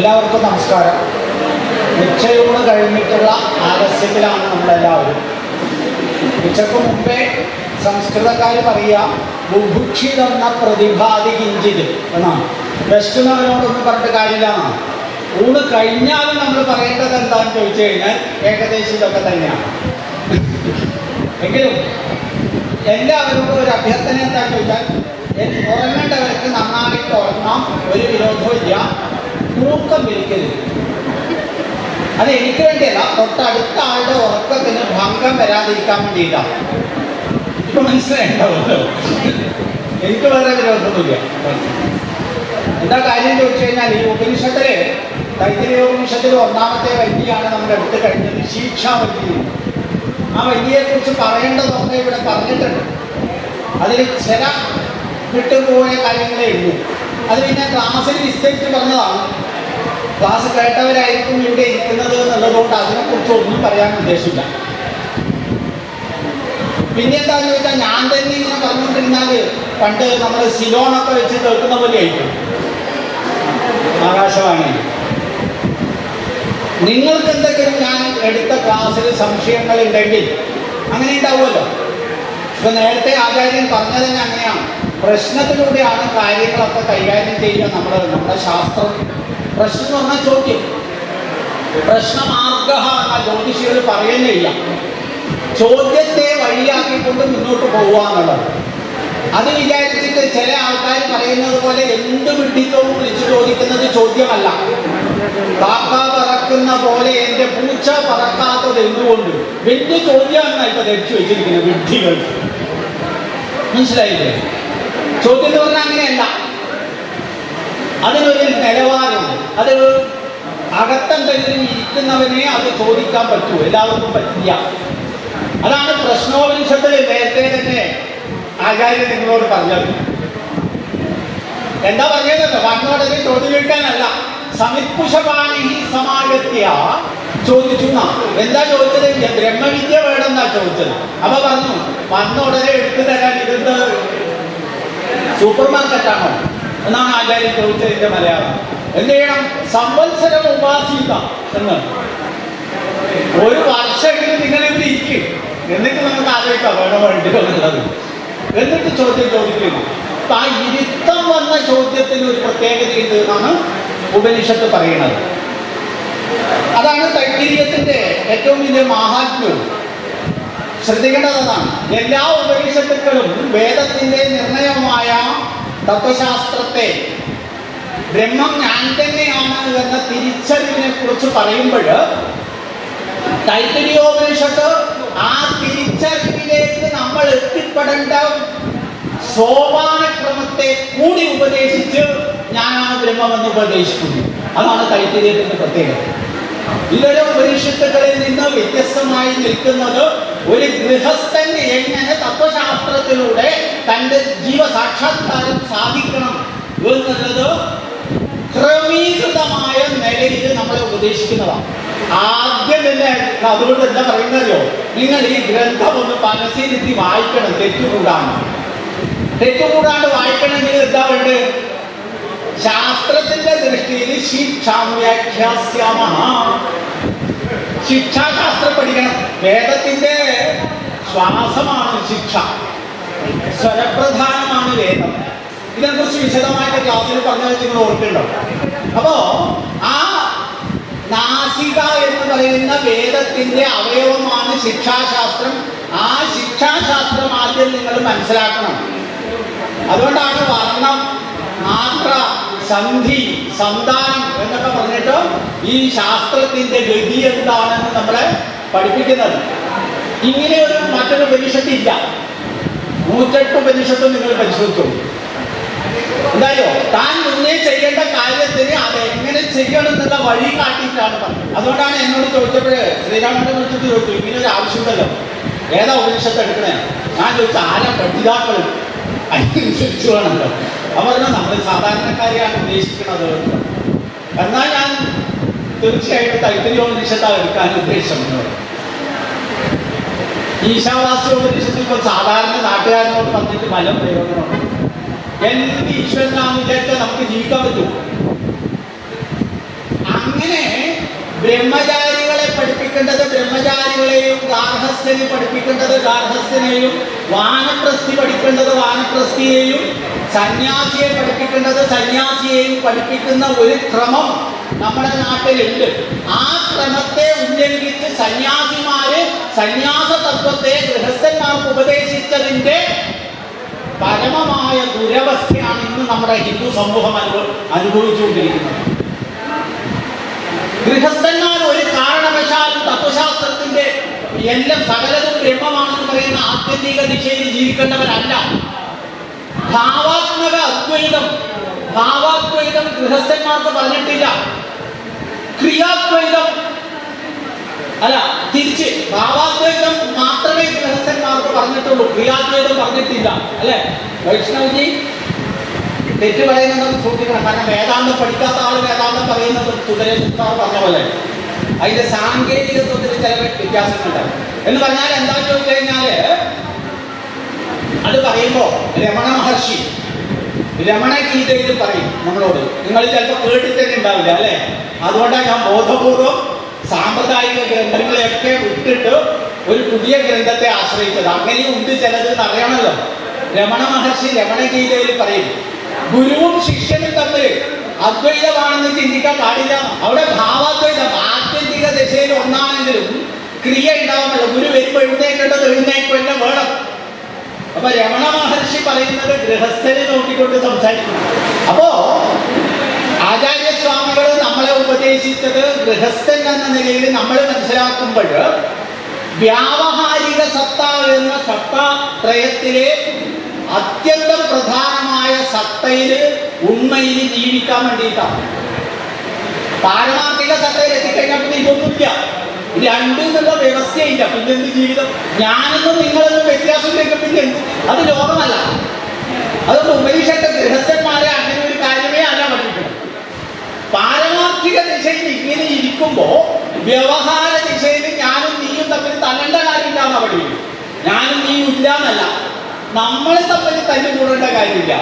എല്ലാവർക്കും നമസ്കാരം. ഉച്ചയൂണ് കഴിഞ്ഞിട്ടുള്ള ആലസ്യത്തിലാണ് നമ്മളെല്ലാവരും. ഉച്ചയ്ക്ക് മുമ്പേ സംസ്കൃതക്കാർ പറയുക ബുഭുക്ഷിതെന്ന പ്രതിഭാതി കിഞ്ചിത് എന്നാണ്. വിഷ്ണുവിനോടൊന്നും പറഞ്ഞിട്ട് കാര്യമില്ല എന്നാണ്. ഊണ് കഴിഞ്ഞാലും നമ്മൾ പറയേണ്ടത് എന്താണെന്ന് ചോദിച്ചു കഴിഞ്ഞാൽ ഏകദേശം ഇതൊക്കെ തന്നെയാണ്. എങ്കിലും എല്ലാവരോടും ഒരു അഭ്യർത്ഥന എന്താണെന്ന് ചോദിച്ചാൽ ഉറങ്ങേണ്ടവർക്ക് നന്നായിട്ട് ഉറങ്ങാം ഒരു വിരോധവും ഇല്ല. തൂക്കം വിളിക്കരുത്. അത് എനിക്ക് വേണ്ടിയല്ല തൊട്ടടുത്ത ആളുടെ ഉറക്കത്തിന് ഭംഗം വരാതിരിക്കാൻ വേണ്ടിയിട്ടാണ് ഇപ്പൊ മനസ്സിലായിട്ടുണ്ടാവുമല്ലോ. എനിക്ക് വളരെ വിരോധമൊന്നുമില്ല. എന്താ കാര്യം ചോദിച്ചു കഴിഞ്ഞാൽ ഈ ഉപനിഷത്തിൽ തൈത്തിരീയ ഉപനിഷത്തിൽ ഒന്നാമത്തെ വൈദ്യാണ് നമ്മൾ എടുത്തു കഴിഞ്ഞത് ശിക്ഷാവല്യ ആ വൈദ്യയെ കുറിച്ച് പറയേണ്ടതൊക്കെ ഇവിടെ പറഞ്ഞിട്ടുണ്ട്. അതിൽ ചില വിട്ടുപോയ കാര്യങ്ങളേ ഉള്ളൂ. അത് പിന്നെ ക്ലാസ്സിൽ വിസ്തരിച്ച് പറഞ്ഞതാണ്. ക്ലാസ് കേട്ടവരായിരിക്കും ഇവിടെ ഇരിക്കുന്നത് എന്നുള്ളതുകൊണ്ട് അതിനെക്കുറിച്ച് ഒന്നും പറയാൻ ഉദ്ദേശില്ല പിന്നെ എന്താന്ന് ചോദിച്ചാൽ ഞാൻ തന്നെ ഇങ്ങനെ പറഞ്ഞുകൊണ്ടിരുന്നാൽ പണ്ട് നമ്മൾ സിലോണൊക്കെ വെച്ച് കേൾക്കുന്ന പോലെ ആയിരിക്കും. ആകാശവാണി. നിങ്ങൾക്ക് എന്തെങ്കിലും ഞാൻ എടുത്ത ക്ലാസ്സിൽ സംശയങ്ങൾ ഉണ്ടെങ്കിൽ അങ്ങനെ ഉണ്ടാവുമല്ലോ. ഇപ്പൊ നേരത്തെ ആചാര്യൻ പറഞ്ഞത് തന്നെ അങ്ങനെയാണ്. പ്രശ്നത്തിലൂടെയാണ് കാര്യങ്ങളൊക്കെ കൈകാര്യം ചെയ്യുക നമ്മുടെ നമ്മുടെ ശാസ്ത്രം. പ്രശ്നം എന്ന് പറഞ്ഞാൽ ചോദ്യം. പ്രശ്നമാർഗ എന്ന ജ്യോതിഷികൾ പറയുന്നില്ല. ചോദ്യത്തെ വഴിയാക്കിക്കൊണ്ട് മുന്നോട്ട് പോവുക എന്നുള്ളത്. അത് വിചാരിച്ചിട്ട് ചില ആൾക്കാർ പറയുന്നത് പോലെ എന്ത് വിഡ്ഢിത്തവും വിളിച്ചു ചോദിക്കുന്നത് ചോദ്യമല്ല. കാക്ക പറക്കുന്ന പോലെ എന്റെ പൂച്ച പറക്കാത്തത് എന്തുകൊണ്ട്? വലിയ ചോദ്യമാണ് ഇപ്പൊ ധരിച്ചു വെച്ചിരിക്കുന്നത് വിഡ്ഢികൾ മനസ്സിലായില്ലേ? ചോദ്യം എന്ന് പറഞ്ഞാൽ അങ്ങനെയല്ല അതിനൊരു നിലവാരമുണ്ട്. അത് അകത്തെന്തെങ്കിലും ഇരിക്കുന്നവനെ അത് ചോദിക്കാൻ പറ്റൂ. എല്ലാവർക്കും പറ്റില്ല അതാണ് പ്രശ്നോപനിഷത്തിൽ നേരത്തെ തന്നെ ആചാര്യൻ നിങ്ങളോട് പറഞ്ഞത്. എന്താ പറഞ്ഞത് വന്നോടനെ ചോദ്യം കേൾക്കാനല്ല സമിത്പുഷപാണി സമാഗത്യ ചോദിച്ചു. എന്താ ചോദിച്ചത്? ബ്രഹ്മവിദ്യ വേണമെന്നാ ചോദിച്ചത്. അപ്പൊ പറഞ്ഞു വന്ന ഉടനെ എടുത്തു തരാൻ ഇതെന്ത്? സൂപ്പർ മാർക്കറ്റാണോ എന്നാണ് ആചാര്യൻ ചോദിച്ചതിന്റെ മലയാളം. എന്ത് ചെയ്യണം? സംവത്സരം ഉപാസിക്ക എന്ന്. ഒരു വർഷമെങ്കിലും നിങ്ങൾ ഇവിടെ ഇരിക്കും. എന്നിട്ട് നമുക്ക് ആലോചിക്കാം വേണോ വേണ്ടിയോ എന്നുള്ളത് എന്നിട്ട് ചോദ്യം ചോദിക്കുന്നു ആ ഇരുത്തം വന്ന ചോദ്യത്തിന് ഒരു പ്രത്യേകതയുണ്ട് എന്നാണ് ഉപനിഷത്ത് പറയുന്നത്. അതാണ് തൈത്തിരീയത്തിന്റെ ഏറ്റവും വലിയ മാഹാത്മ്യവും ശ്രദ്ധിക്കേണ്ടത് അതാണ് എല്ലാ ഉപനിഷത്തുക്കളും വേദത്തിന്റെ നിർണയമായ തത്വശാസ്ത്രത്തെ ബ്രഹ്മം ഞാൻ തന്നെയാണ് എന്ന തിരിച്ചറിവിനെ കുറിച്ച് പറയുമ്പോൾ തൈത്തരിയോപനിഷത്ത് ആ തിരിച്ചറിവിലേക്ക് നമ്മൾ എത്തിപ്പെടേണ്ട സോപാനക്രമത്തെ കൂടി ഉപദേശിച്ച് ഞാനാണ് ബ്രഹ്മമെന്ന് ഉപദേശിക്കുന്നു. അതാണ് തൈത്തരിയത്തിന്റെ പ്രത്യേകത. ഇതര ഉപനിഷത്തുകളിൽ നിന്ന് വ്യത്യസ്തമായി നിൽക്കുന്നത് ഒരു ഗൃഹസ്ഥൻ എങ്ങനെ തത്വശാസ്ത്രത്തിലൂടെ തന്റെ ജീവസാക്ഷാത്കാരം സാധിക്കണം എന്നുള്ളത് ക്രമീകൃതമായ നിലയിൽ നമ്മളെ ഉപദേശിക്കുന്നതാണ്. ആദ്യം തന്നെ അതുകൊണ്ട് എന്താ പറയുന്നതോ നിങ്ങൾ ഈ ഗ്രന്ഥം ഒന്ന് മനസ്സിരുത്തി വായിക്കണം തെറ്റുകൂടാണ് തെറ്റുകൂടാണ്ട് വായിക്കണമെങ്കിൽ എന്താ വേണ്ടത്? ശാസ്ത്രത്തിന്റെ ദൃഷ്ടിയിൽ ശിക്ഷാം വ്യാഖ്യാസ്യാമ ശിക്ഷാശാസ്ത്രം പഠിക്കണം. വേദത്തിന്റെ ശ്വാസമാണ് ശിക്ഷ. സ്വരപ്രധാനമാണ് വേദം. ഇതിനെക്കുറിച്ച് വിശദമായിട്ട് ക്ലാസ്സിൽ പറഞ്ഞത് നിങ്ങൾ ഓർക്കുന്നുണ്ടോ? അപ്പോ ആ നാസിക എന്ന് പറയുന്ന വേദത്തിന്റെ അവയവമാണ് ശിക്ഷാശാസ്ത്രം. ആ ശിക്ഷാശാസ്ത്രം ആദ്യം നിങ്ങൾ മനസ്സിലാക്കണം. അതുകൊണ്ടാണ് വർണം മാത്ര സന്ധി സന്താനം എന്നൊക്കെ പറഞ്ഞിട്ട് ഈ ശാസ്ത്രത്തിന്റെ ഗതി എന്താണെന്ന് നമ്മളെ പഠിപ്പിക്കുന്നത്. ഇങ്ങനെ ഒരു മറ്റൊരു ഉപനിഷത്ത് ഇല്ല. നൂറ്റെട്ട് ഉപനിഷത്തും നിങ്ങൾ പരിശോധിച്ചു എന്തായാലും താൻ മുന്നേ ചെയ്യേണ്ട കാര്യത്തിന് അത് എങ്ങനെ ചെയ്യണം എന്നുള്ള വഴി കാട്ടിയിട്ടാണ് പറഞ്ഞത്. അതുകൊണ്ടാണ് എന്നോട് ചോദിച്ചപ്പോഴേ ശ്രീരാമനെ വിളിച്ചിട്ട് ചോദിച്ചു ഇങ്ങനെ ഒരു ആവശ്യമുണ്ടല്ലോ. ഏതാ ഉപനിഷത്ത് എടുക്കണേ? ഞാൻ ചോദിച്ച ആരാ പഠിതാക്കളും? അതിനനുസരിച്ച് വേണമല്ലോ അവരുടെ നമ്മൾ സാധാരണക്കാരെയാണ് ഉദ്ദേശിക്കുന്നത് എന്നാൽ ഞാൻ തീർച്ചയായിട്ടും തൈത്തരിയോപനിഷത്താണ് എടുക്കാൻ ഉദ്ദേശിക്കുന്നത് ഈശാവാസ്യോപനിഷത്തിൽ ഇപ്പോൾ സാധാരണ നാട്ടുകാരനോട് വന്നിട്ട് പല പ്രയോജനമുണ്ട് എന്ത് ഈശ്വരനാണെന്ന് വിചാരിച്ചാൽ നമുക്ക് ജീവിക്കാൻ പറ്റും? ബ്രഹ്മചാരികളെ പഠിപ്പിക്കേണ്ടത് ബ്രഹ്മചാരികളെയും ഗാർഹസ്ഥനെ പഠിപ്പിക്കേണ്ടത് ഗാർഹസ്ഥനെയും വാനപ്രസ്ഥി പഠിക്കേണ്ടത് വാനപ്രസ്ഥിയെയും സന്യാസിയെ പഠിപ്പിക്കേണ്ടത് സന്യാസിയെയും പഠിപ്പിക്കുന്ന ഒരു ക്രമം നമ്മുടെ നാട്ടിലുണ്ട്. ആ ക്രമത്തെ ഉല്ലംഘിച്ച് സന്യാസിമാര് സന്യാസ തത്വത്തെ ഗൃഹസ്ഥന്മാർക്ക് ഉപദേശിച്ചതിന്റെ പരമമായ ദുരവസ്ഥയാണ് ഇന്ന് നമ്മുടെ ഹിന്ദു സമൂഹം അനുഭവ അനുഭവിച്ചുകൊണ്ടിരിക്കുന്നത്. ഗൃഹസ്ഥന്മാർ ഒരു കാരണവശാലും തത്വശാസ്ത്രത്തിന്റെ എല്ലാം സകലതും ബ്രഹ്മമാണെന്ന് പറയുന്ന ആത്യന്തിക ദിശയിൽ ജീവിക്കേണ്ടവരല്ല. ഭാവാത്മക അദ്വൈതം ഭാവാദ്വൈതം ഗൃഹസ്ഥന്മാർക്ക് പറഞ്ഞിട്ടില്ല. ക്രിയാദ്വൈതം അല്ല തിരിച്ച് ഭാവാദ്വൈതം മാത്രമേ ഗൃഹസ്ഥന്മാർക്ക് പറഞ്ഞിട്ടുള്ളൂ. ക്രിയാദ്വൈതം പറഞ്ഞിട്ടില്ല. അല്ലെ? വൈഷ്ണവജി തെറ്റ് പറയുന്നത് സൂക്ഷിക്കണം കാരണം വേദാന്തം പഠിക്കാത്ത ആൾ വേദാന്തം പറയുന്നത് തുടരെ പറഞ്ഞ പോലെ. അതിന്റെ സാങ്കേതികത്വത്തിൽ ചില വ്യത്യാസങ്ങളുണ്ട് എന്ന് പറഞ്ഞാൽ എന്താ ചോദിച്ചു കഴിഞ്ഞാൽ അത് പറയുമ്പോ രമണ മഹർഷി രമണ ഗീതയിൽ പറയും നമ്മളോട് നിങ്ങൾ ചിലപ്പോൾ കേട്ടിട്ടേ ഉണ്ടാവില്ല അല്ലെ? അതുകൊണ്ടാണ് ഞാൻ ബോധപൂർവം സാമ്പ്രദായിക ഗ്രന്ഥങ്ങളെയൊക്കെ വിട്ടിട്ട് ഒരു പുതിയ ഗ്രന്ഥത്തെ ആശ്രയിച്ചത്. അങ്ങനെയും ഉണ്ട് ചിലത് അറിയണമല്ലോ. രമണ മഹർഷി രമണ ഗീതയിൽ പറയും ഗുരുവും ശിഷ്യനും തമ്മിൽ അദ്വൈതമാണെന്ന് ചിന്തിക്കാൻ പാടില്ല. അവിടെ ഭാവാദ്വൈതം ആത്യന്തിക ദശയിൽ ഒന്നാണെങ്കിലും ക്രിയ ഉണ്ടാവുമല്ലോ ഗുരു വരുമ്പോൾ എഴുന്നേക്കേണ്ടത് എഴുന്നേക്കും എന്നെ വേണം. അപ്പൊ രമണ മഹർഷി പറയുന്നത് ഗൃഹസ്ഥരെ നോക്കിക്കൊണ്ട് സംസാരിക്കും. അപ്പോ ആചാര്യസ്വാമികൾ നമ്മളെ ഉപദേശിച്ചത് ഗൃഹസ്ഥൻ എന്ന നിലയിൽ നമ്മൾ മനസ്സിലാക്കുമ്പോൾ വ്യാവഹാരിക സത്ത എന്ന സത്താത്രയത്തിലെ അത്യന്തം പ്രധാനമായ സത്തയിൽ ഉണ്മയിൽ ജീവിക്കാൻ വേണ്ടിയിട്ടാണ് പാരമാർത്ഥിക സത്തയിൽ എത്തിക്കഴിഞ്ഞാൽ പിന്നെ ഇതൊന്നുമില്ല. രണ്ടും വ്യവസ്ഥയില്ല. പിന്നെ എന്ത് ജീവിതം? ഞാനെന്നും നിങ്ങളെന്നും വ്യത്യാസമില്ലെങ്കിൽ പിന്നെ അത് ലോകമല്ല. അതുകൊണ്ട് ഉപനിഷത്ത് ഗൃഹസ്ഥന്മാരെ അങ്ങനെ ഒരു കാര്യമേ അല്ല പഠിപ്പിക്കണം പാരമാർത്ഥിക ദിശയിൽ ഇങ്ങനെ ഇരിക്കുമ്പോ വ്യവഹാര ദിശയിൽ ഞാനും നീയും തമ്മിൽ തല്ലേണ്ട കാര്യമില്ലാന്ന് അവിടെ ഞാനും നീയും ഇല്ല എന്നല്ല നമ്മൾ തമ്മിൽ തല്ലുകൂടേണ്ട കാര്യമില്ല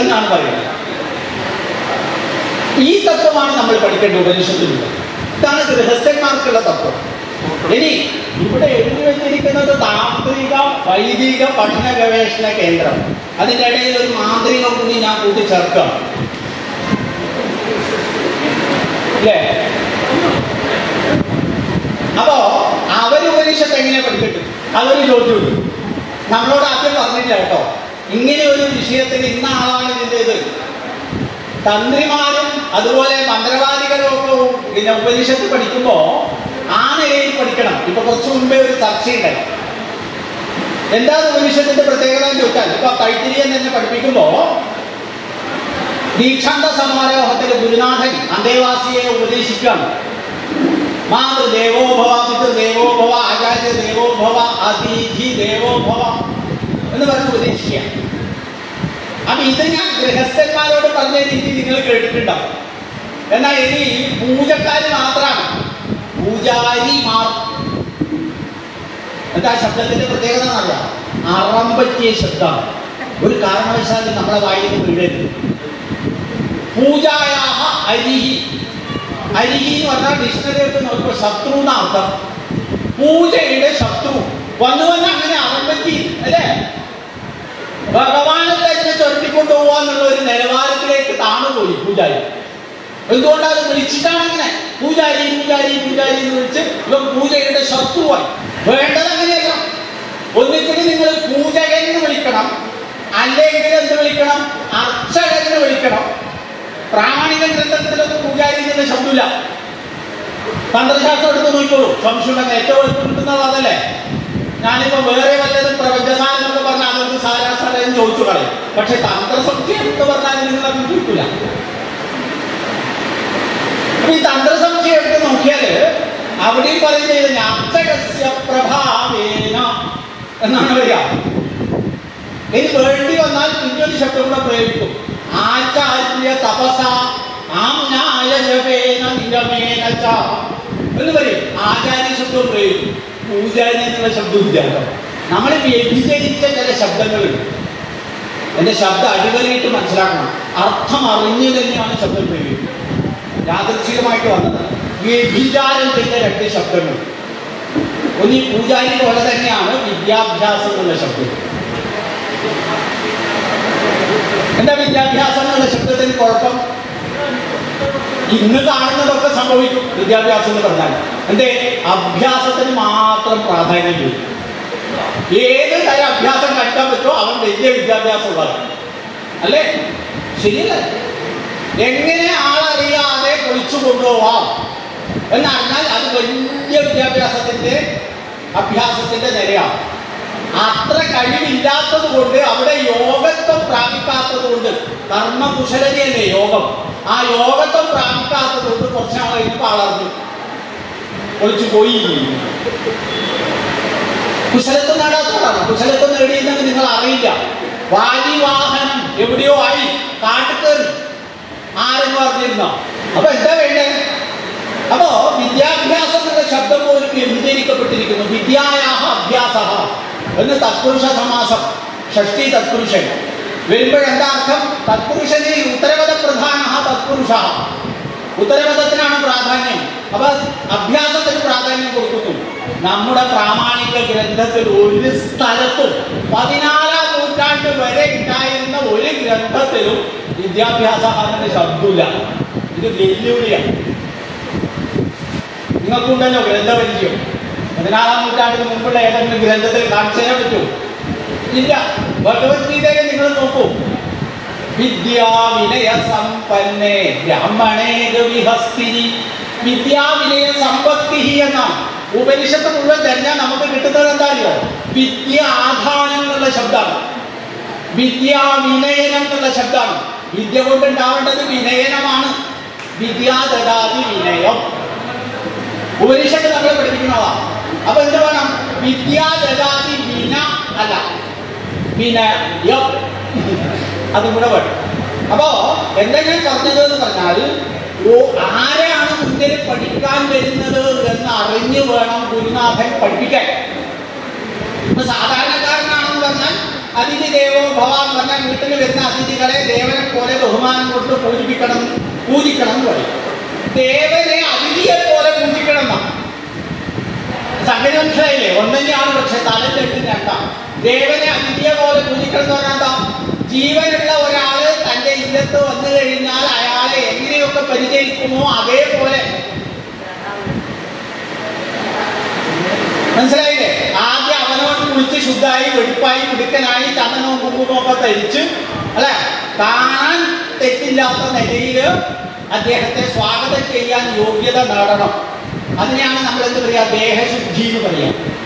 എന്നാണ് പറയുന്നത്. ഈ തത്വമാണ് നമ്മൾ പഠിക്കേണ്ട ഉപനിഷത്തിലുള്ളത്. ഇതാണ് ഗൃഹസ്ഥന്മാർക്കുള്ള തത്വം. ഇനി ഇവിടെ എഴുതി വെച്ചിരിക്കുന്നത് താന്ത്രിക വൈദിക പഠന ഗവേഷണ കേന്ദ്രം. അതിന്റെ ഇടയിൽ ഒരു മാന്ത്രികം കൂടി ഞാൻ കൂട്ടിച്ചേർക്കാം. അല്ലേ? അപ്പോ അവർ ഉപനിഷത്ത് എങ്ങനെ പഠിക്കട്ടെ? അവർ ചോദിച്ചു നമ്മളോട് ആദ്യം പറഞ്ഞില്ല കേട്ടോ. ഇങ്ങനെ ഒരു വിഷയത്തിൽ ഇന്ന ആളാണ് ഇതിന്റെ ഇത്. തന്ത്രിമാരും അതുപോലെ മന്ത്രവാദികളും ഒക്കെ പിന്നെ ഉപനിഷത്ത് പഠിക്കുമ്പോ ആ നിലയിൽ പഠിക്കണം. ഇപ്പൊ കുറച്ചു മുമ്പേ ഒരു ചർച്ചയുണ്ടായി. എന്താ ഉപനിഷത്തിന്റെ പ്രത്യേകത എന്ന് ചോദിച്ചാൽ ഇപ്പൊ തൈത്തിരിയൻ തന്നെ പഠിപ്പിക്കുമ്പോ ദീക്ഷാന്ത സമാരോഹത്തിൽ ഗുരുനാഥൻ അന്തേവാസിയെ ഉപദേശിക്കുകയാണ്. മാതൃദേവോഭവ പിതൃദേവോഭവ ആചാര്യ ദേവോഭവ അതിഥി ദേവോഭവ എന്ന് പറഞ്ഞ് ഉപദേശിക്കുക. അപ്പൊ ഇത് ഞാൻ ഗൃഹസ്ഥന്മാരോട് പറഞ്ഞ രീതി നിങ്ങൾ കേട്ടിട്ടുണ്ടാവും. എന്നാൽ ഇനി പൂജക്കാര് മാത്രമാണ്. പൂജാരിമാർ എന്താ ശബ്ദത്തിന്റെ പ്രത്യേകത എന്നറിയാം അറം ശബ്ദമാണ്. ഒരു കാരണവശാലും നമ്മളെ വായിൽ വീഴരുത് പൂജായാഹ അരിഹി. അരിഹി എന്ന് പറഞ്ഞാൽ ഡിക്ഷണറി നോക്കുമ്പോൾ ശത്രു പൂജയുടെ ശത്രു. വന്നു വന്ന് അങ്ങനെ പറ്റി അല്ലേ? ഭഗവാനെ തന്നെ ചൊരട്ടിക്കൊണ്ടു പോവാന്നുള്ള ഒരു നിലവാരത്തിലേക്ക് താണുപോയി പൂജാരി. എന്തുകൊണ്ടാണ് വിളിച്ചിട്ടാണ് അങ്ങനെ? പൂജാരി പൂജാരി പൂജാരി എന്ന് വിളിച്ച് ഇവൻ പൂജയുടെ ശത്രുവായി. വേണ്ടത് അങ്ങനെയല്ല. ഒന്നിക്കടി നിങ്ങൾ പൂജകൻ എന്ന് വിളിക്കണം. അല്ലെങ്കിൽ എന്ത് വിളിക്കണം? അർച്ചകൻ എന്ന് വിളിക്കണം. പ്രാമാണിക ഗ്രന്ഥത്തിലൊന്നും പൂജാരിക്കുന്ന ശബ്ദമില്ല. തന്ത്രശാസ്ത്രം എടുത്ത് നോക്കിക്കോളൂ. സംശയം ഏറ്റവും എളുപ്പം കിട്ടുന്നത് അതല്ലേ? ഞാനിപ്പോ വേറെ വല്ലതും പ്രപഞ്ചസാരം എന്നൊക്കെ പറഞ്ഞാൽ അതൊന്ന് സാരാസാരം ചോദിച്ചു കളയും പക്ഷെ തന്ത്രസംഖ്യ എന്ന് പറഞ്ഞാൽ നിങ്ങൾ അത് കിട്ടില്ല അപ്പൊ ഈ തന്ത്രസംഖ്യ എടുത്ത് നോക്കിയാൽ അവിടെ പറയുന്നത് അർച്ചകസ്യ പ്രഭാവേന എന്നാണ് പറയാ ഇനി വേണ്ടി വന്നാൽ പിന്നൊരു ശബ്ദം കൂടെ പ്രയോഗിക്കും. തപസ. ശബ്ദം നമ്മൾ വ്യഭിചരിച്ച ചില ശബ്ദങ്ങളുണ്ട്. എന്റെ ശബ്ദം അടിവരയിട്ട് മനസ്സിലാക്കണം. അർത്ഥം അറിഞ്ഞു തന്നെയാണ് ശബ്ദം പ്രയോഗിക്കുന്നത് യാദൃശികമായിട്ട് വന്നത്. വ്യഭിചാരത്തിന്റെ രണ്ട് ശബ്ദങ്ങൾ. ഒന്ന് ഈ പൂജാരി പോലെ തന്നെയാണ് വിദ്യാഭ്യാസം എന്നുള്ള ശബ്ദം. എന്താ വിദ്യാഭ്യാസം എന്നുള്ള ശബ്ദത്തിന് കുഴപ്പം. ഇന്ന് കാണുന്നതൊക്കെ സംഭവിക്കും വിദ്യാഭ്യാസം എന്ന് പറഞ്ഞാൽ. എന്തേ? അഭ്യാസത്തിന് മാത്രം പ്രാധാന്യം ചെയ്യും ഏത് തരം അഭ്യാസം കഴിക്കാൻ പറ്റുമോ അവൻ വലിയ വിദ്യാഭ്യാസം ഉള്ളതാണ് അല്ലേ? ശരിയല്ലേ? എങ്ങനെ ആളറിയാതെ പൊളിച്ചു കൊണ്ടുപോവാം? എന്നറിഞ്ഞാൽ അത് വലിയ വിദ്യാഭ്യാസത്തിന്റെ അഭ്യാസത്തിന്റെ നിലയാണ് അത്ര കഴിവില്ലാത്തത് കൊണ്ട് അവിടെ യോഗത്വം പ്രാപിക്കാത്തത് കൊണ്ട് കർമ്മകുശലതയല്ലേ യോഗം? ആ യോഗത്വം പ്രാപിക്കാത്തത് കൊണ്ട് കുറച്ചാളെ കഴിയുമ്പോൾ ഒളിച്ചു പോയി. കുശലത്വം നേടാത്തതാണ് കുശലത്വം നേടിയെന്ന് നിങ്ങൾ അറിയില്ല വാലിവാഹനം എവിടെയോ ആയി. കാട്ടുകേറി ആരെന്ന് പറഞ്ഞിരുന്ന? അപ്പൊ എന്താ വേണ്ടേ? അപ്പോ വിദ്യാഭ്യാസം എന്ന ശബ്ദം പോലും വ്യതിരിക്കപ്പെട്ടിരിക്കുന്നു വിദ്യായാഹ അഭ്യാസ. എന്ന് തത്പുരുഷ സമാസം ഷഷ്ടി തത്പുരുഷൻ. വരുമ്പോഴെന്താ അർത്ഥം തത്പുരുഷന് ഉത്തരവത പ്രധാന തത്പുരുഷ. ഉത്തരപദത്തിനാണ് പ്രാധാന്യം. അപ്പൊ അഭ്യാസത്തിന് പ്രാധാന്യം കൊടുക്കുന്നു. നമ്മുടെ പ്രാമാണിക ഗ്രന്ഥത്തിൽ ഒരു സ്ഥലത്തും പതിനാലാം നൂറ്റാണ്ട് വരെ ഉണ്ടായിരുന്ന ഒരു ഗ്രന്ഥത്തിലും വിദ്യാഭ്യാസ അതിന്റെ ശബ്ദമില്ല. ഇത് വെല്ലുവിളിയാണ്. നിങ്ങൾക്കുണ്ടല്ലോ ഗ്രന്ഥപരിചയം. പതിനാറാം നൂറ്റാണ്ടിന് മുമ്പുള്ള ഏതെങ്കിലും ഗ്രന്ഥത്തിൽ കാണിച്ചു പറ്റൂ. ഇല്ല. ഭഗവത്ഗീതയെ നിങ്ങൾ നോക്കൂ. വിദ്യാവിനയ സമ്പന്നേ ബ്രാഹ്മണേ ഗവിഹസ്തിനി വിദ്യാവിനയ സമ്പത്തി എന്നാണ്. ഉപനിഷത്ത് മുഴുവൻ തന്നെ നമുക്ക് കിട്ടുന്നത് എന്താ അറിയോ വിദ്യ ആധാനം എന്നുള്ള ശബ്ദമാണ്. വിദ്യാവിനയനം എന്നുള്ള ശബ്ദമാണ്. വിദ്യ കൊണ്ടുണ്ടാവേണ്ടത് വിനയനമാണ്. വിദ്യാദാതി വിനയം. ഉപനിഷത്ത് നമ്മളെ പഠിപ്പിക്കുന്നതാ. അപ്പൊ എന്ത് വേണം? വിദ്യാദാതി വിന അല്ല. വിനയം അതും കൂടെ വേണം. അപ്പോ എന്തെങ്കിലും ഞാൻ എന്ന് പറഞ്ഞാൽ ഓ ആരെയാണ് മുന്നിൽ പഠിക്കാൻ വരുന്നത് എന്ന് അറിഞ്ഞു വേണം ഗുരുനാഥൻ പഠിപ്പിക്കാൻ ഇപ്പൊ സാധാരണക്കാരനാണെന്ന് പറഞ്ഞാൽ അതിഥി ദേവോ ഭവ എന്ന് പറഞ്ഞാൽ വീട്ടിൽ വരുന്ന അതിഥികളെ ദേവനെ പോലെ ബഹുമാനം കൊണ്ട് പൂജിപ്പിക്കണം പൂജിക്കണം എന്ന് പറയും. ദേവനെ അതിഥിയെ പോലെ പൂജിക്കണം എന്നാ സംഗതി ഒന്നെന്നെയാണ് പക്ഷെ തലം തെറ്റും രണ്ടാം ദേവനെ അന്ത്യ പോലെ പൂജിക്കണം എന്ന് ജീവനുള്ള ഒരാൾ തന്റെ ഇല്ലത്ത് വന്നു കഴിഞ്ഞാൽ അയാളെ എങ്ങനെയൊക്കെ പരിചരിക്കുമോ അതേപോലെ. മനസ്സിലായില്ലേ? ആദ്യം അവനോട് കുളിച്ച് ശുദ്ധായി വെടിപ്പായി മിടുക്കനായി ചന്ദനവും കുങ്കുമൊക്കെ തരിച്ച് അല്ലെ? കാണാൻ തെറ്റില്ലാത്ത നിലയിൽ അദ്ദേഹത്തെ സ്വാഗതം ചെയ്യാൻ യോഗ്യത നേടണം. അതിനെയാണ് നമ്മൾ എന്ത് പറയാ? ദേഹശുദ്ധി എന്ന് പറയാം.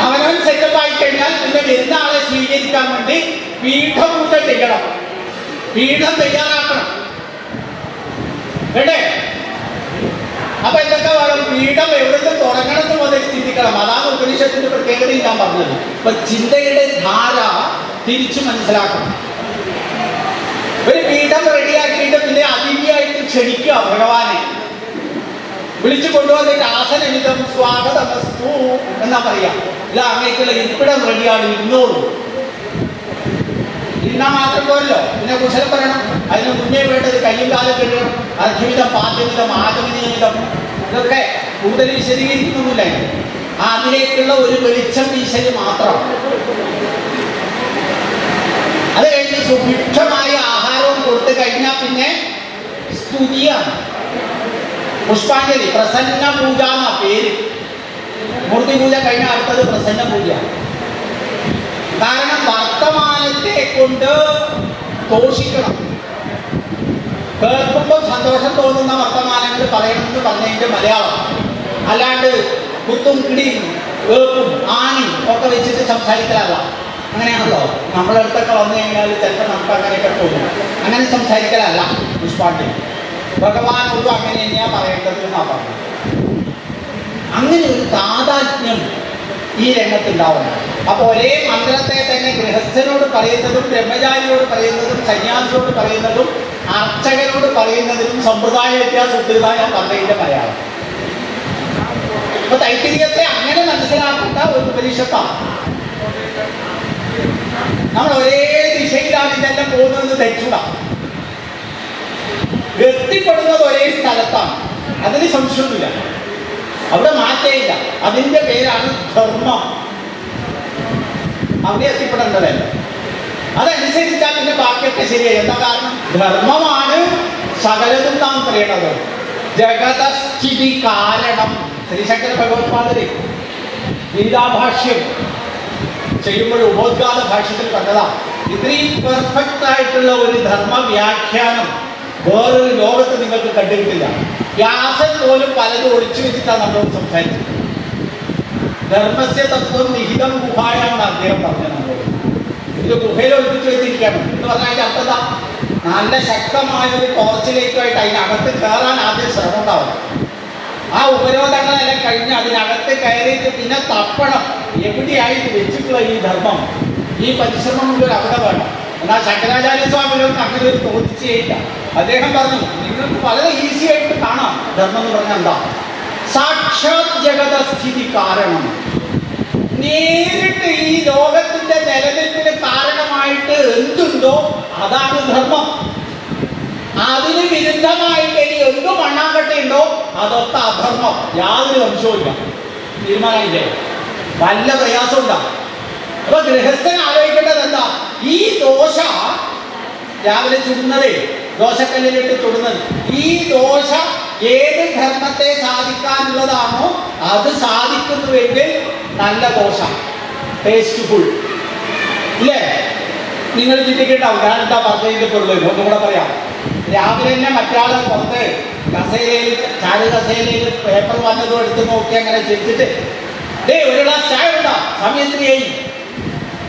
അവനവൻ സെറ്റപ്പ് ആയി കഴിഞ്ഞാൽ പിന്നെ ആളെ സ്വീകരിക്കാൻ വേണ്ടി? പീഠപൂജ ചെയ്യണം പീഠം തയ്യാറാക്കണം. വേണ്ടേ? അപ്പൊ എന്തൊക്കെ വേണം? പീഠം എവിടുന്ന് തുടങ്ങണമെന്ന് മുതൽ ചിന്തിക്കണം. അതാണ് ഉപനിഷത്തിന്റെ പ്രത്യേകത ഞാൻ പറഞ്ഞത്. അപ്പൊ ചിന്തയുടെ ധാര തിരിച്ചു മനസ്സിലാക്കണം. ഒരു പീഠം റെഡിയാക്കിയിട്ട് പിന്നെ അതിഥിയായിട്ട് ക്ഷണിക്കുക ഭഗവാനെ. വിളിച്ചു കൊണ്ടുവന്നിട്ട് ആസനമിതം സ്വാഗതമസ്തു എന്നാ പറയാ. ഇല്ല അങ്ങേക്കുള്ള ഇരിപ്പിടം റെഡിയാണ് ഇരുന്നോളൂ. ഇന്ന മാത്രം പോരല്ലോ. പിന്നെ കുശലം പറയണം. അതിന് മുന്നേ വേണ്ടത് കയ്യും കാലം കിട്ടണം അർഘ്യമിതം പാദ്യമിതം ആഗമനീയമിതം ഇതൊക്കെ കൂടുതൽ വിശദീകരിക്കുന്നില്ല അതിലേക്കുള്ള ഒരു വെളിച്ചം വീശൽ മാത്രം. അത് കഴിഞ്ഞ് സുഭിക്ഷമായ ആഹാരവും കൊടുത്തു കഴിഞ്ഞാൽ പിന്നെ സ്തുതിയാണ്. പുഷ്പാഞ്ജലി പ്രസന്ന പൂജ എന്ന പേര്. മൂർത്തി പൂജ കഴിഞ്ഞ അടുത്തത് പ്രസന്ന പൂജ. കാരണം വർത്തമാനത്തെ കൊണ്ട് തോഷിക്കണം കേൾക്കുമ്പോൾ സന്തോഷം തോന്നുന്ന വർത്തമാനങ്ങൾ പറയണമെന്ന് പറഞ്ഞതിന്റെ മലയാളം. അല്ലാണ്ട് കുത്തും കിടിയും വേപ്പും ആനി ഒക്കെ വെച്ചിട്ട് സംസാരിക്കലല്ല. അങ്ങനെയാണല്ലോ? നമ്മളെ അടുത്തൊക്കെ വന്നു കഴിഞ്ഞാൽ ചിലപ്പോൾ നമുക്ക് അങ്ങനെയൊക്കെ തോന്നും. അങ്ങനെ സംസാരിക്കലല്ല പുഷ്പാഞ്ജലി. ഭഗവാനോട് അങ്ങനെ തന്നെയാ പറയേണ്ടത് എന്നാ പറഞ്ഞത്. അങ്ങനെ ഒരു താതാത്മ്യം ഈ രംഗത്തുണ്ടാവണം അപ്പൊ ഒരേ മന്ത്രത്തെ തന്നെ ഗൃഹസ്ഥനോട് പറയുന്നതും ബ്രഹ്മചാരിയോട് പറയുന്നതും സന്യാസിയോട് പറയുന്നതും അർച്ചകനോട് പറയുന്നതിനും സമ്പ്രദായ വ്യത്യാസത്തിൽ ഞാൻ പറഞ്ഞതിന്റെ മലയാളം. അപ്പൊ തൈത്തിരിയത്തെ അങ്ങനെ മനസ്സിലാക്കേണ്ട ഒരു ഉപനിഷത്താണ്. നമ്മൾ ഒരേ ദിശയിലാണ് ഇതെല്ലാം പോകുന്നത് തെറ്റുക എത്തിപ്പെടുന്നത് ഒരേ സ്ഥലത്താണ്. അതിന് സംശയമൊന്നുമില്ല. അവിടെ മാറ്റേയില്ല. അതിന്റെ പേരാണ് ധർമ്മം. അവിടെ എത്തിപ്പെടേണ്ടതല്ല. അതനുസരിച്ചാൽ പിന്നെ ബാക്കിയൊക്കെ ശരിയായി. എന്താ കാരണം? ധർമ്മമാണ് സകലതും നാം പറയണത് ജഗതസ്ഥിതി കാരണം. ശ്രീശങ്കര ഭഗവത്പാദരെ ഗീതാഭാഷ്യം ചെയ്യുമ്പോൾ ഉപോദ്ഘാത ഭാഷ്യത്തിൽ പറഞ്ഞതാ ഇത്രയും പെർഫെക്റ്റ് ആയിട്ടുള്ള ഒരു ധർമ്മ വ്യാഖ്യാനം വേറൊരു ലോകത്ത് നിങ്ങൾക്ക് കണ്ടുകിട്ടില്ല വ്യാസൻ പോലും പലതും ഒളിച്ചു വെച്ചിട്ടാണ് നമ്മളോട് സംസാരിച്ചത്. ധർമ്മസ്യ തത്വം നിഹിതം ഗുഹായാണ് അദ്ദേഹം പറഞ്ഞത് നമ്മളോട്. ഇത് ഗുഹയിൽ ഒളിപ്പിച്ചു വെച്ചിരിക്കുകയാണ്. എന്ന് പറഞ്ഞാൽ അതിന്റെ അർത്ഥം നല്ല ശക്തമായ ഒരു ടോർച്ചിലേക്കായിട്ട് അതിനകത്ത് കയറാൻ ആദ്യം ശ്രമം ഉണ്ടാവും ആ ഉപരോധങ്ങളെല്ലാം കഴിഞ്ഞ് അതിനകത്ത് കയറിയിട്ട് പിന്നെ തപ്പണം. എവിടെയായിട്ട് വെച്ചിട്ടുള്ള ഈ ധർമ്മം? ഈ പരിശ്രമം മുഴുവൻ അവിടെ വേണം. എന്നാൽ ശങ്കരാചാര്യ സ്വാമികൾക്ക് അങ്ങനെ ഒരു തോന്നിച്ചേയില്ല അദ്ദേഹം പറഞ്ഞു നിങ്ങൾക്ക് വളരെ ഈസി ആയിട്ട് കാണാം. ധർമ്മം എന്ന് പറഞ്ഞാൽ എന്താ? സാക്ഷാത് ജഗതസ്ഥിതി കാരണം. നേരിട്ട് ഈ ലോകത്തിന്റെ നിലനിൽപ്പിന് കാരണമായിട്ട് എന്തുണ്ടോ അതാണ് ധർമ്മം. അതിന് വിരുദ്ധമായിട്ട് ഇനി എന്ത് മണ്ണാങ്കട്ടയുണ്ടോ അതൊക്കെ അധർമ്മം. യാതൊരു വംശവുമില്ല. തീരുമാനമില്ല? നല്ല പ്രയാസം ഉണ്ടാവും അപ്പൊ ഗൃഹസ്ഥൻ ആലോചിക്കേണ്ടത് എന്താ ഈ ദോശ രാവിലെ ചുടുന്നതേ ദോശക്കല്ലിലിട്ട് ചുടുന്നത്. ഈ ദോശ ഏത് ധർമ്മത്തെ സാധിക്കാനുള്ളതാണോ അത് സാധിക്കുന്നുവെങ്കിൽ നല്ല ദോശ. ടേസ്റ്റ്ഫുൾ ഇല്ലേ? നിങ്ങൾ ചിന്തിക്കണ്ടാവും ഞാൻ എന്താ പറഞ്ഞതിന്റെ ഒന്നും കൂടെ പറയാം. രാവിലെ തന്നെ മറ്റാളെ പുറത്ത് കസേലയിൽ ചാരു കസേലയിൽ പേപ്പർ വന്നതും എടുത്ത് നോക്കി അങ്ങനെ ചിരിച്ചിട്ട് ഡേ ഒരു ഗ്ലാസ് ചായ ഉണ്ടോ? സമയത്തിന് എത്രയായി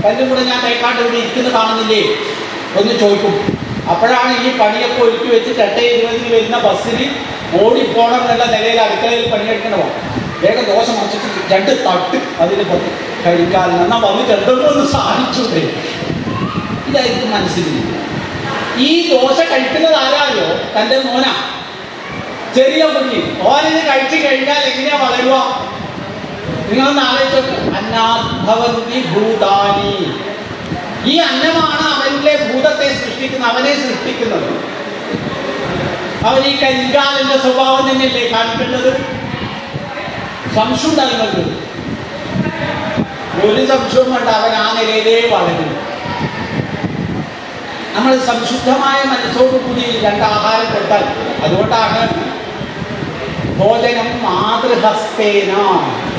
പല്ലും കൂടെ ഞാൻ കൈക്കാട്ട് ഇവിടെ ഇരിക്കുന്ന കാണുന്നില്ലേ? ഒന്ന് ചോദിക്കും. അപ്പോഴാണ് ഈ പണിയൊക്കെ ഒരുക്കി വെച്ച് എട്ട് ഇരുപതിന് വരുന്ന ബസ്സിൽ ഓടിപ്പോണം എന്നുള്ള നിലയിൽ അടുക്കളയിൽ പണിയെടുക്കണമോ വേഗം ദോശ മറിച്ചിട്ട് രണ്ട് തട്ട് അതിന് പത്ത് കഴിക്കാൻ എന്നാൽ വന്ന് ഒന്ന് സാധിച്ചു ഇതായിരിക്കും മനസ്സിൽ. ഈ ദോശ കഴിക്കുന്നത് ആരാണല്ലോ തന്റെ മോന. ചെറിയ കുഞ്ഞി. ഓനിത് കഴിച്ചു കഴിഞ്ഞാൽ എങ്ങനെയാ വളരുക? നിങ്ങളൊന്ന് ആലോചിച്ചു അന്നാഭവന്തി ഭൂതാനി. ഈ അന്നമാണ് അവനിലെ ഭൂതത്തെ സൃഷ്ടിക്കുന്നത് അവനെ സൃഷ്ടിക്കുന്നത്. അവൻ ഈ കരിങ്കാലിന്റെ സ്വഭാവം തന്നെയല്ലേ കാണിക്കേണ്ടത്? സംശയം നൽകുന്നത് ഒരു സംശയവും കൊണ്ട് അവൻ ആ നിലയിലേ വളരും നമ്മൾ സംശുദ്ധമായ മനസ്സോടുകൂടി രണ്ട് ആഹാരം അതുകൊണ്ടാണ് ഭോജനം മാതൃഹസ്തേന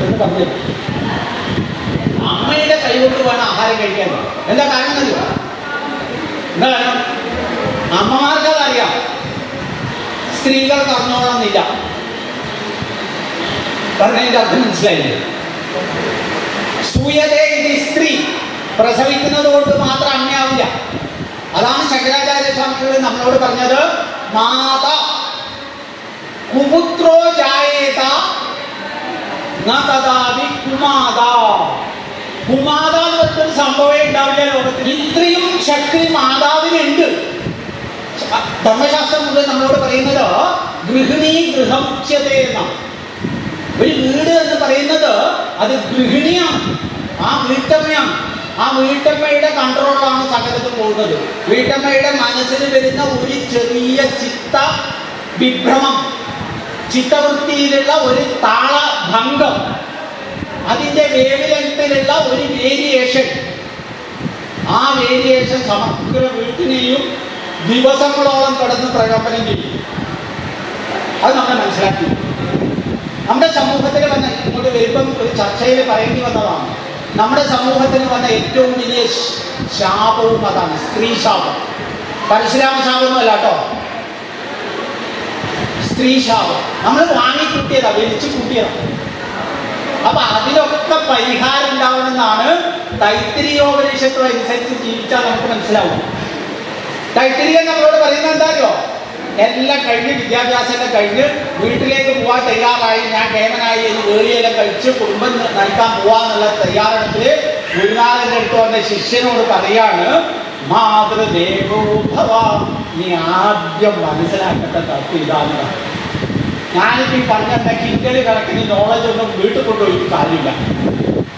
എന്ന് പറഞ്ഞത്. അമ്മയുടെ കൈകൊണ്ട് വേണം ആഹാരം കഴിക്കാൻ. എന്താ കാരണം എന്താ കാരണം? അമ്മമാർക്ക് അതറിയാം സ്ത്രീകൾ പറഞ്ഞോളന്നില്ല പറഞ്ഞതിന്റെ അർത്ഥം മനസ്സിലായില്ലേ? സൂയതേ ഇത് സ്ത്രീ. പ്രസവിക്കുന്നത് കൊണ്ട് മാത്രം അമ്മയാവില്ല. അതാണ് ശങ്കരാചാര്യ സ്വാമികൾ നമ്മളോട് പറഞ്ഞത് മാത കുപുത്രോ ജായേത? ന തഥാപി കുമാത കുമാത എന്ന് പറഞ്ഞൊരു സംഭവമേ ഉണ്ടാവില്ല ലോകത്തിൽ. ഇത്രയും ശക്തി മാതാവിനുണ്ട് ധർമ്മശാസ്ത്രം മുതൽ നമ്മളോട് പറയുന്നത് ഗൃഹിണി എന്നാണ് ഒരു വീട് എന്ന് പറയുന്നത് അത് ഗൃഹിണിയാണ്. ആ വീട്ടമ്മയാണ്. ആ വീട്ടമ്മയുടെ കൺട്രോളാണ് സകലത്തും പോകുന്നത്. വീട്ടമ്മയുടെ മനസ്സിൽ വരുന്ന ഒരു ചെറിയ ചിത്ത വിഭ്രമം. ചിത്തവൃത്തിയിലുള്ള ഒരു താള ഭംഗം അതിന്റെ വേവിലത്തിലുള്ള ഒരു വേരിയേഷൻ ആ വേരിയേഷൻ സമഗ്ര വീട്ടിനെയും ദിവസങ്ങളോളം കടന്ന് പ്രകമ്പനം ചെയ്യും. അത് നമ്മൾ മനസ്സിലാക്കി. നമ്മുടെ സമൂഹത്തിൽ വന്ന ഇങ്ങോട്ട് വരുമ്പം ഒരു ചർച്ചയിൽ പറയേണ്ടി വന്നതാണ്. നമ്മുടെ സമൂഹത്തിന് വന്ന ഏറ്റവും വലിയ ശാപവും അതാണ് സ്ത്രീ ശാപം പരശുരാമ ശാപമൊന്നും അല്ല കേട്ടോ. സ്ത്രീ ശാപം നമ്മൾ വാങ്ങിക്കൂട്ടിയതാ വലിച്ചു കൂട്ടിയതാ അപ്പൊ അതിലൊക്കെ പരിഹാരം ഉണ്ടാവണമെന്നാണ് തൈത്തിരിയോപനിഷത്വം അനുസരിച്ച് ജീവിച്ചാൽ നമുക്ക് മനസ്സിലാവും. തൈത്തിരിയൻ നമ്മളോട് പറയുന്നത് എന്താണല്ലോ എല്ലാം കഴിഞ്ഞ് വിദ്യാഭ്യാസമൊക്കെ കഴിഞ്ഞ് വീട്ടിലേക്ക് പോകാൻ തയ്യാറായി ഞാൻ കേമനായി എന്ന് വേളിയെല്ലാം കഴിച്ച് കുടുംബം നയിക്കാൻ പോവാന്നുള്ള തയ്യാറെടുപ്പിൽ ഗുരുനാഥന്റെ അടുത്ത് വന്ന ശിഷ്യനോട് പറയാണ് മാതൃദേവോഭവ നീ ആദ്യം മനസ്സിലാക്കേണ്ട തത്വം ഇതാണ് ഞാനിപ്പോ പറഞ്ഞ കിങ്കലി കണക്കിന് നോളജ് ഒന്നും വീട്ടിൽ കൊണ്ടുപോയിട്ട് കാര്യമില്ല.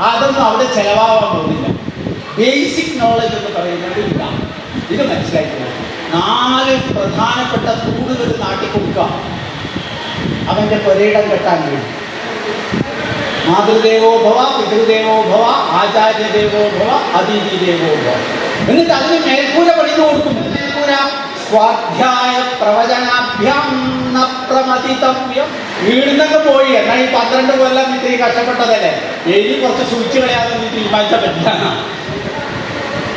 അതൊന്നും അവിടെ ചെലവാകാൻ പോകുന്നില്ല. ബേസിക് നോളജ് എന്ന് പറയുന്നത് ഇതാണ്. ഇത് മനസ്സിലാക്കുക നാല് പ്രധാനപ്പെട്ട തൂണുകൾ നാട്ടിൽ കൊടുക്കുക. അവന്റെ പൊരയിടം കെട്ടാൻ വേണ്ടി. മാതൃദേവോ ഭവ പിതൃദേവോ ഭവ ആചാര്യദേവോ ഭവ അതിഥി ദേവോ ഭവ എന്നിട്ട് അതിന് മേൽക്കൂര പണിത് കൊടുക്കും. മേൽക്കൂര സ്വാധ്യായ പ്രവചനാഭ്യം പോയി. എന്നാൽ ഈ പന്ത്രണ്ട് കൊല്ലം ഇത്തിരി കഷ്ടപ്പെട്ടതല്ലേ? എഴുതി കുറച്ച് സൂക്ഷിച്ചു കളയാതെ തീരുമാനിച്ച പറ്റില്ല.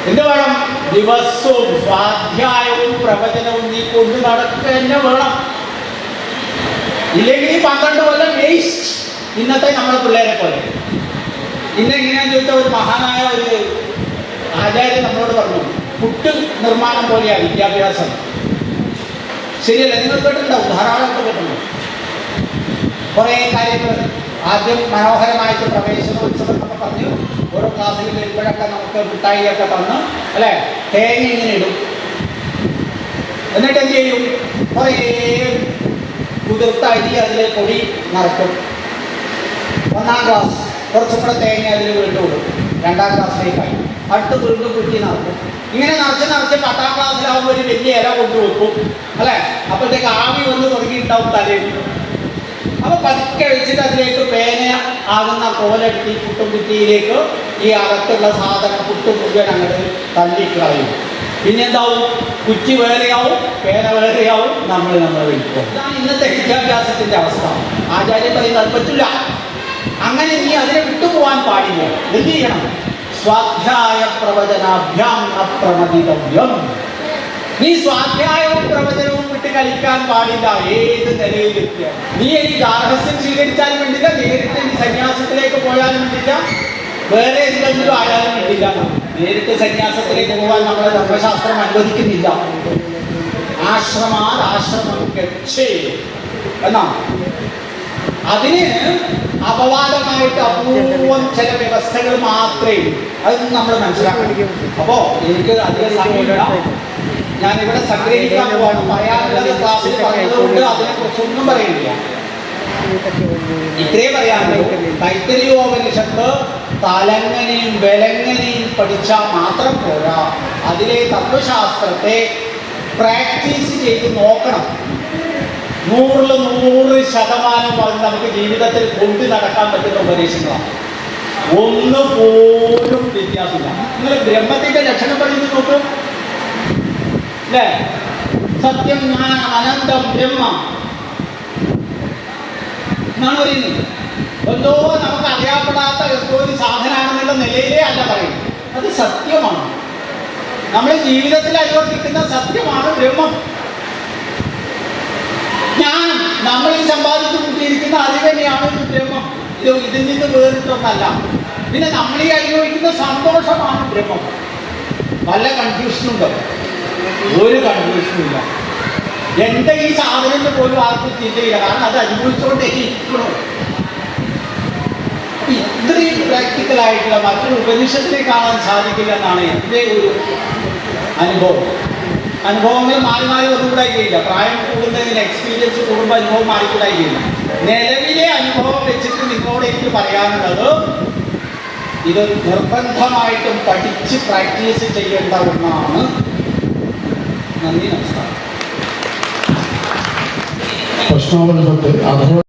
എന്ത് വേണം? ദിവസവും സ്വാധ്യായവും പ്രവചനവും നീ കൊണ്ട് നടക്കുക തന്നെ വേണം. ഇല്ലെങ്കിൽ ഈ പന്ത്രണ്ട് കൊല്ലം വേസ്റ്റ് ഇന്നത്തെ നമ്മുടെ പിള്ളേരെ പോലെ. ഇന്നെങ്ങനെയാന്ന് ചോദിച്ചാൽ ഒരു മഹാനായ ഒരു ആചാര്യൻ നമ്മളോട് പറഞ്ഞു പുട്ട് നിർമ്മാണം പോലെയാണ് വിദ്യാഭ്യാസം. ശരിയല്ല? നിങ്ങൾ കേട്ടിട്ടുണ്ടാവും ധാരാളം കേട്ടിട്ടുണ്ട്. കുറേ കാര്യങ്ങൾ. ആദ്യം മനോഹരമായിട്ട് പ്രവേശനോത്സവം എന്നൊക്കെ പറഞ്ഞു. ഓരോ ക്ലാസ്സിൽ വരുമ്പോഴൊക്കെ നമുക്ക് മിഠായിയൊക്കെ തന്ന്. അല്ലേ? തേങ്ങ ഇങ്ങനെ ഇടും. എന്നിട്ട് എന്ത് ചെയ്യും? കുറേ കുതിർത്ത അരി അതിൽ പൊടി നടക്കും ഒന്നാം ക്ലാസ് കുറച്ചും കൂടെ തേങ്ങ അതിൽ വീണ്ടും രണ്ടാം ക്ലാസ്സിലേക്കായി അടുത്ത് വീണ്ടും കുറ്റി നടക്കും. ഇങ്ങനെ നടച്ച് നടച്ച് പത്താം ക്ലാസ്സിലാവുമ്പോൾ ഒരു വലിയ ഇല കൊണ്ടുവെക്കും അല്ലേ? അപ്പോഴത്തേക്ക് ആവി വന്ന് തുടങ്ങിയിട്ടുണ്ടാവും തലയിൽ. അപ്പൊ പതുക്കെ വെച്ചിട്ട് അതിലേക്ക് പേന ആകുന്ന കോലെടുത്ത് ഈ പുട്ടും കുറ്റിയിലേക്ക് ഈ അകത്തുള്ള സാധനം പുട്ടും മുഴുവൻ അങ്ങോട്ട് തള്ളിക്കളയും പിന്നെ എന്താവും? കുറ്റി വേറെയാവും പേന വേറെയാവും നമ്മൾ നമ്മളെ വിളിക്കും ഇതാണ് ഇന്നത്തെ വിദ്യാഭ്യാസത്തിന്റെ അവസ്ഥ. ആചാര്യം പറയുന്നത് പറ്റില്ല അങ്ങനെ നീ അതിനെ വിട്ടുപോകാൻ പാടില്ല. എന്ത് ചെയ്യണം സ്വാധ്യായ പ്രവചനാഭ്യാം അപ്രമതിതവ്യം നീ സ്വാധ്യായവും പ്രവചനവും വിട്ട് കളിക്കാൻ പാടില്ല. ഏത് നിലയിലെത്തിയ നീ എനിക്ക് ഗാർഹസ്യം സ്വീകരിച്ചാലും വേണ്ടില്ല നേരിട്ട് നീ സന്യാസത്തിലേക്ക് പോയാലും വേണ്ടില്ല വേറെ എന്തെങ്കിലും ആയാലും വേണ്ടില്ല നേരിട്ട് സന്യാസത്തിലേക്ക് പോകാൻ നമ്മളെ ധർമ്മശാസ്ത്രം അനുവദിക്കുന്നില്ല. ആശ്രമം ഗച്ഛേ എന്നാ? അതിന് അപവാദമായിട്ട് അപൂർവം ചില വ്യവസ്ഥകൾ മാത്രമേ അത് നമ്മൾ മനസ്സിലാക്കണം. അപ്പോ എനിക്ക് അധികം സമയമില്ല. ഇവിടെ സംഗ്രഹിക്കാൻ പോവാണ്. പറയാനുള്ളത് ക്ലാസ്സിൽ പറഞ്ഞതുകൊണ്ട് അതിനെ കുറിച്ചൊന്നും പറയുന്നില്ല ഇത്രേ പറയാനുള്ളൂ. കൈത്തരിയോപനിഷത്ത് തലങ്ങനെയും വിലങ്ങനെയും പഠിച്ചാൽ മാത്രം പോരാ. അതിലെ തത്വശാസ്ത്രത്തെ പ്രാക്ടീസ് ചെയ്ത് നോക്കണം. നൂറിൽ നൂറ് ശതമാനം പറഞ്ഞ് നമുക്ക് ജീവിതത്തിൽ കൊണ്ടു നടക്കാൻ പറ്റുന്ന ഉപദേശങ്ങളാണ്. ഒന്ന് പോലും വ്യത്യാസമില്ല. നിങ്ങൾ ബ്രഹ്മത്തിന്റെ ലക്ഷണം പറഞ്ഞു നോക്കും. അല്ലേ? സത്യം ഞാൻ അനന്തം ബ്രഹ്മം. എന്തോ നമുക്ക് അറിയപ്പെടാത്ത ഒരു സാധനമാണെന്നുള്ള നിലയിലേ അല്ല പറയുന്നത്. അത് സത്യമാണ്. നമ്മുടെ ജീവിതത്തിൽ അനുവർത്തിക്കുന്ന സത്യമാണ് ബ്രഹ്മം. ജ്ഞാനം നമ്മൾ ഈ സമ്പാദിച്ചു കൂട്ടിയിരിക്കുന്ന അറിവ് തന്നെയാണ് ബ്രഹ്മം ഇത് ഇതിൽ നിന്ന് വേറിട്ടൊന്നല്ല. പിന്നെ നമ്മൾ ഈ അനുഭവിക്കുന്ന സന്തോഷമാണ് ബ്രഹ്മം വല്ല കൺഫ്യൂഷനുണ്ടോ ഒരു കൺഫ്യൂഷനും ഇല്ല. എന്റെ ഈ സാധനം പോലും ആർക്കും ചിന്തയില്ല കാരണം അത് അനുഭവിച്ചുകൊണ്ടേ ഇത്രയും പ്രാക്ടിക്കൽ ആയിട്ടുള്ള മറ്റൊരു ഉപനിഷത്തിനെ കാണാൻ സാധിക്കില്ല എന്നാണ് എന്റെ ഒരു അനുഭവം. അനുഭവങ്ങൾ മാറി മാറി ഒന്നുകൂടായില്ല പ്രായം കൂടുന്നതിന് എക്സ്പീരിയൻസ് കൂടുമ്പോൾ അനുഭവം മാറിക്കൂടായില്ല നിലവിലെ അനുഭവം വെച്ചിട്ട് നിങ്ങളോട് എനിക്ക് പറയാനുള്ളത് ഇത് നിർബന്ധമായിട്ടും പഠിച്ച് പ്രാക്ടീസ് ചെയ്യേണ്ട ഒന്നാണ്. നന്ദി നമസ്കാരം. പ്രശ്നോപനിഷത്ത്